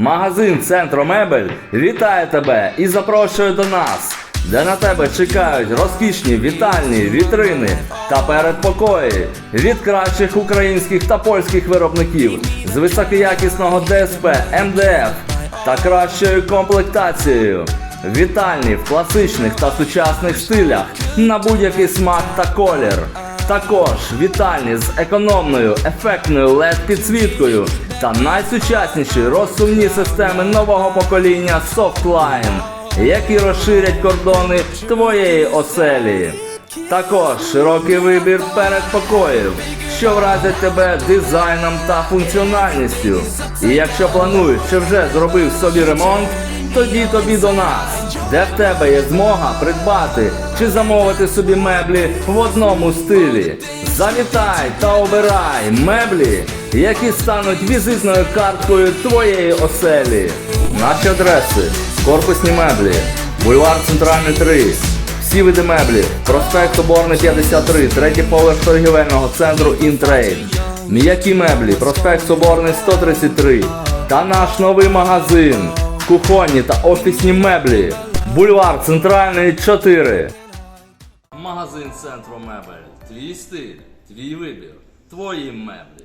Магазин Центромебель вітає тебе і запрошує до нас, де на тебе чекають розкішні вітальні вітрини та передпокої від кращих українських та польських виробників з високоякісного ДСП МДФ та кращою комплектацією. Вітальні в класичних та сучасних стилях на будь-який смак та колір. Також вітальні з економною ефектною LED підсвіткою та найсучасніші розсувні системи нового покоління Softline, які розширять кордони твоєї оселі. Також широкий вибір передпокоїв, що вразять тебе дизайном та функціональністю. І якщо плануєш чи вже зробив собі ремонт, тоді тобі до нас, де в тебе є змога придбати чи замовити собі меблі в одному стилі. Завітай та обирай меблі, які стануть візитною карткою твоєї оселі. Наші адреси: корпусні меблі, бульвар Центральний 3. Всі види меблі, проспект Соборний 53, третій поверх торгівельного центру Інтрейд. М'які меблі, проспект Соборний 133. Та наш новий магазин. Кухонні та офісні меблі. Бульвар Центральний 4. Магазин Центру Мебель. Твій стиль, твій вибір, твої меблі.